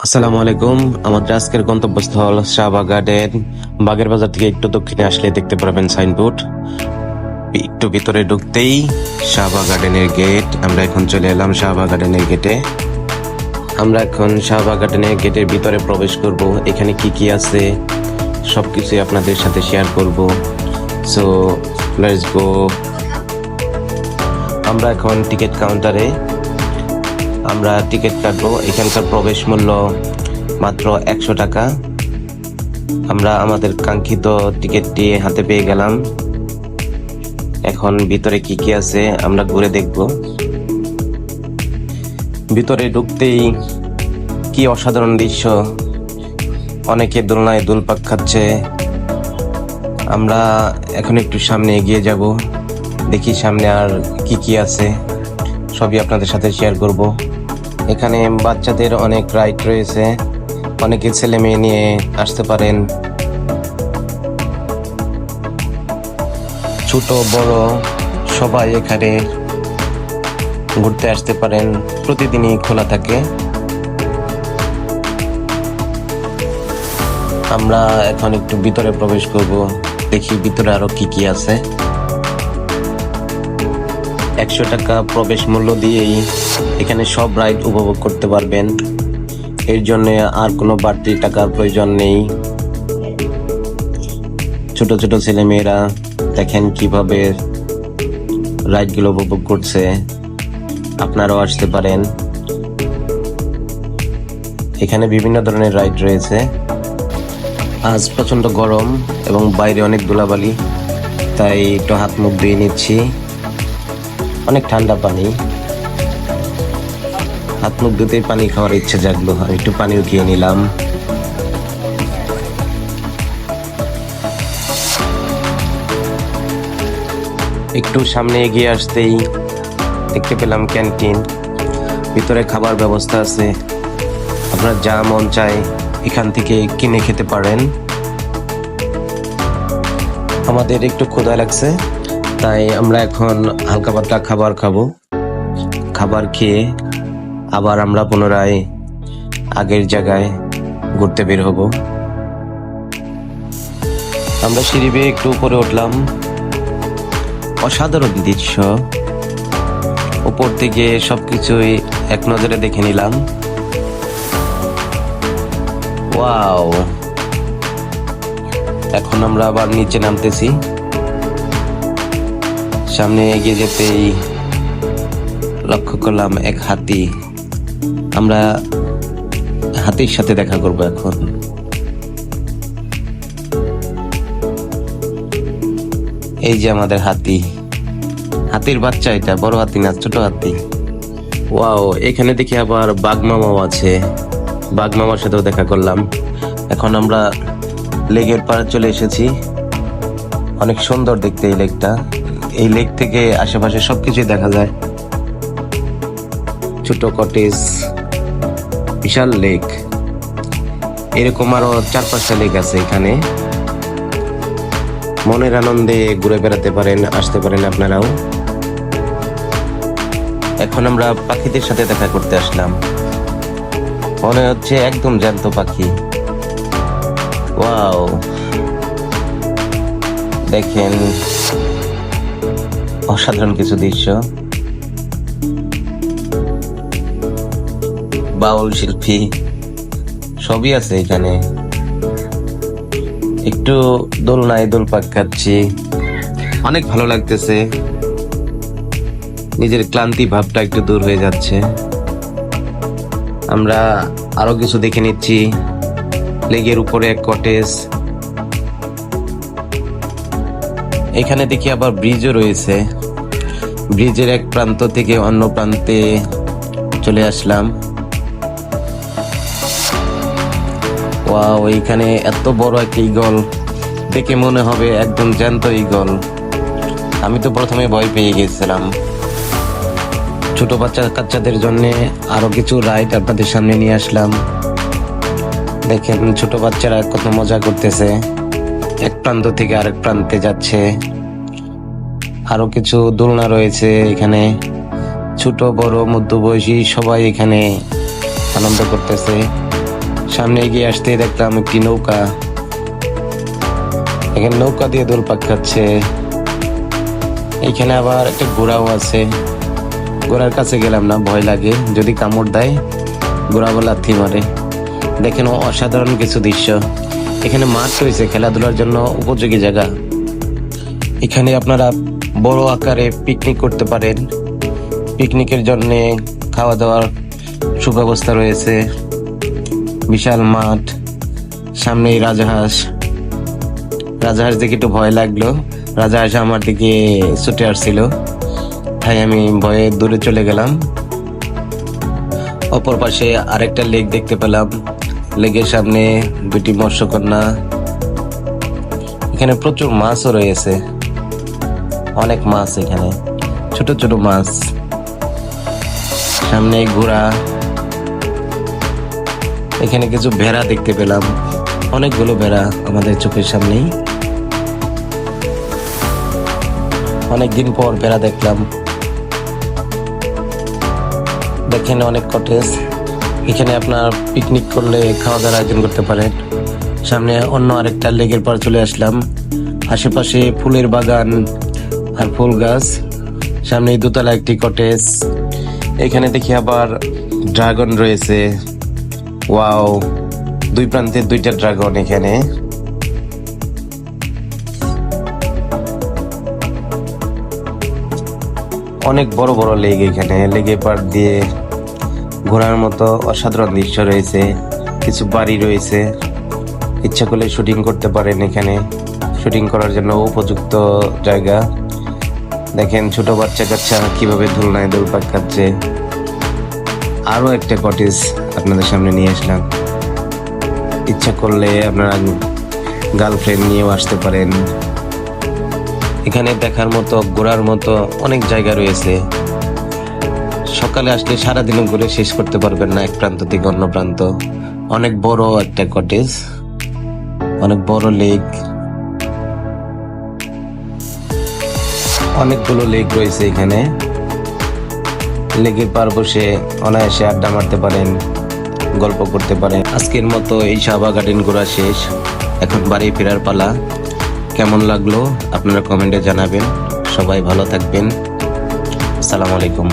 আসসালামু আলাইকুম। আমাদের আজকের গন্তব্যস্থল শাহবাগ গার্ডেন। বাগের বাজার থেকে একটু দক্ষিণে আসলে দেখতে পারবেন সাইনবোর্ড। একটু ভিতরে ঢুকতেই শাহবাগ গার্ডেনের গেট। আমরা এখন চলে এলাম শাহবাগ গার্ডেনের গেটে। আমরা এখন শাহবাগ গার্ডেনের গেটের ভিতরে প্রবেশ করব। এখানে কি কি আছে? সবকিছুই আপনাদের সাথে শেয়ার করব। সো লেটস গো আমরা এখন টিকিট কাউন্টারে আমরা টিকিট কাটবো। এখানকার প্রবেশ মূল্য মাত্র একশো টাকা। আমরা আমাদের কাঙ্ক্ষিত টিকিটটি হাতে পেয়ে গেলাম। এখন ভিতরে কি কি আছে আমরা ঘুরে দেখব। ভিতরে ঢুকতেই কি অসাধারণ দৃশ্য। অনেকে দোলনায় দোলপাক খাচ্ছে। আমরা এখন একটু সামনে এগিয়ে যাব। দেখি সামনে আর কি কি আছে। সবই আপনাদের সাথে শেয়ার করব। এখানে বাচ্চাদের অনেক রাইড রয়েছে। অনেকে ছেলে মেয়ে নিয়ে আসতে পারেন। ছোট, বড় সবাই এখানে ঘুরতে আসতে পারেন। প্রতিদিনই খোলা থাকে। আমরা এখন একটু ভিতরে প্রবেশ করব। দেখি ভিতরে আরও কি কি আছে। একশো টাকা প্রবেশ মূল্য দিয়েই এখানে সব রাইড উপভোগ করতে পারবেন। এর জন্য আর কোনো বাড়তি টাকার প্রয়োজন নেই। ছোট ছোট ছেলেমেয়েরা দেখেন কীভাবে রাইডগুলো উপভোগ করছে। আপনারাও আসতে পারেন। এখানে বিভিন্ন ধরনের রাইড রয়েছে। আজ প্রচণ্ড গরম এবং বাইরে অনেক ধুলাবালি, তাই একটু হাত মুখ ধুয়ে নিচ্ছি। অনেক ঠান্ডা পানি। হাত মুখ ধুতেই পানি খাওয়ার ইচ্ছে জাগলো। একটু পানিও খেয়ে নিলাম। একটু সামনে এগিয়ে আসতেই দেখতে পেলাম ক্যান্টিন। ভিতরে খাবার ব্যবস্থা আছে। আপনার যা মন চায় এখান থেকে কিনে খেতে পারেন। আমাদের একটু ক্ষুধা লাগছে। তাই আমরা এখন হালকা পাতলা খাবার খাব। খাবার খেয়ে আবার আমরা পুনরায় আগের জায়গায় ঘুরতে বের হব। আমরা সিঁড়ি বেয়ে একটু উপরে উঠলাম। অসাধারণ দৃশ্য। উপর থেকে সবকিছুই এক নজরে দেখে নিলাম। ওয়াও! এখন আমরা আবার নিচে নামতেছি। সামনে এগিয়ে যেতেই লক্ষ্য করলাম এক হাতি। আমরা হাতির সাথে দেখা করব এখন। এই যে আমাদের হাতি। হাতির বাচ্চা এটা, বড় হাতি না, ছোট হাতি। ওয়াও, এখানে দেখি আবার বাঘ মামাও আছে। বাঘ মামার সাথেও দেখা করলাম। এখন আমরা লেগের পাড়ে চলে এসেছি। অনেক সুন্দর দেখতে এই লেকটা। এই লেক থেকে আশেপাশে সবকিছুই দেখা যায়। ছোট কটেজ বিশাল লেক এরকম আরও চার পাঁচটা লেক আছে এখানে। মনের আনন্দে ঘুরে বেড়াতে পারেন, আসতে পারেন আপনারাও। এখন আমরা পাখিদের সাথে দেখা করতে আসলাম। মনে হচ্ছে একদম জ্যান্ত পাখি। ওয়াও। দেখেন অসাধারণ কিছু দৃশ্য। বাউল শিল্পী সবই আছে এখানে। একটু দোলনায় দোল পাক খাচ্ছি। অনেক ভালো লাগতেছে। নিজের ক্লান্তি ভাবটা একটু দূর হয়ে যাচ্ছে। আমরা আরও কিছু দেখে নিচ্ছি। লেগের উপরে এক কটেজ এখানে দেখি আবার ব্রিজও রয়েছে। ব্রিজের এক প্রান্ত থেকে অন্য প্রান্তে চলে আসলাম। ওয়াও এইখানে এত বড় একটা ইগল দেখে মনে হবে একদম জ্যান্ত ইগল আমি তো প্রথমে ভয় পেয়ে গেছিলাম। ছোট বাচ্চা কাচ্চাদের জন্য আরও কিছু রাইড আপনাদের সামনে নিয়ে আসলাম। দেখেন ছোট বাচ্চারা কত মজা করতেছে। এক প্রান্ত থেকে আরেক প্রান্তে যাচ্ছে। আরও কিছু দোলনা রয়েছে এখানে। ছোট, বড়, মধ্যবয়সী সবাই এখানে আনন্দ করতেছে। সামনে এগিয়ে আসতে দেখলাম একটি নৌকা। এখানে নৌকা দিয়ে দোলপাক খাচ্ছে। এখানে আবার একটা ঘোড়াও আছে। ঘোড়ার কাছে গেলাম না, ভয় লাগে। যদি কামড় দেয় ঘোড়া বলে লাথি মারে। দেখেন অসাধারণ কিছু দৃশ্য। এখানে মাঠ রয়েছে, খেলাধুলার জন্য উপযোগী জায়গা। এখানে আপনারা বড় আকারে পিকনিক করতে পারেন। পিকনিকের জন্য খাওয়া দাওয়ার সুব্যবস্থা রয়েছে। বিশাল মাঠ, সামনেই রাজহাঁস। রাজহাঁস দেখে একটু ভয় লাগল। রাজহাঁস আমার দিকে ছুটে আসছিল। তাই আমি ভয়ে দূরে চলে গেলাম। অপর পাশে আরেকটা লেক দেখতে পেলাম। লেকের সামনে দুটি মৎস্যকন্যা। এখানে প্রচুর মাছও রয়েছে। অনেক মাছ এখানে, ছোট ছোট মাছ। সামনে ঘোড়া। এখানে কিছু ভেড়া দেখতে পেলাম। অনেকগুলো ভেড়া আমাদের চোখের সামনেই। অনেকদিন পর ভেড়া দেখলাম। দেখেন অনেক কটেজ এখানে আপনার পিকনিক করলে খাওয়া দাওয়ার আয়োজন করতে পারেন। সামনে অন্য আরেকটা লেগের পর চলে আসলাম। আশেপাশে ফুলের বাগান আর ফুল গাছ। সামনে দোতলা একটি কটেজ এখানে দেখি আবার ড্রাগন রয়েছে। ওয়াও দুই প্রান্তে দুইটা ড্রাগন এখানে। অনেক বড় বড় লেগ এখানে। লেগে পার দিয়ে ঘোরার মতো অসাধারণ দৃশ্য রয়েছে, কিছু বাড়ি রয়েছে। ইচ্ছা করলে শুটিং করতে পারেন এখানে। শুটিং করার জন্য উপযুক্ত জায়গা। দেখেন ছোট বাচ্চা কাচ্চা কীভাবে দোলনায় দোলপাক খাচ্ছে আরও একটা কটেজ আপনাদের সামনে নিয়ে আসলাম। ইচ্ছা করলে আপনারা গার্লফ্রেন্ড নিয়েও আসতে পারেন। এখানে দেখার মতো, ঘোরার মতো অনেক জায়গা রয়েছে। সকালে আসলে সারাদিন ঘুরে শেষ করতে পারবেন না, এক প্রান্ত থেকে অন্য প্রান্ত। অনেক বড় একটা কটেজ অনেক বড় লেক অনেকগুলো লেক রয়েছে এখানে। লেকের পার বসে অনায়াসে আড্ডা মারতে পারেন, গল্প করতে পারেন। আজকের মতো এই শাহবাগ গার্ডেন ঘোরা শেষ। এখন বাড়ি ফেরার পালা। কেমন লাগল আপনারা কমেন্টে জানাবেন। সবাই ভালো থাকবেন। আসসালামু আলাইকুম।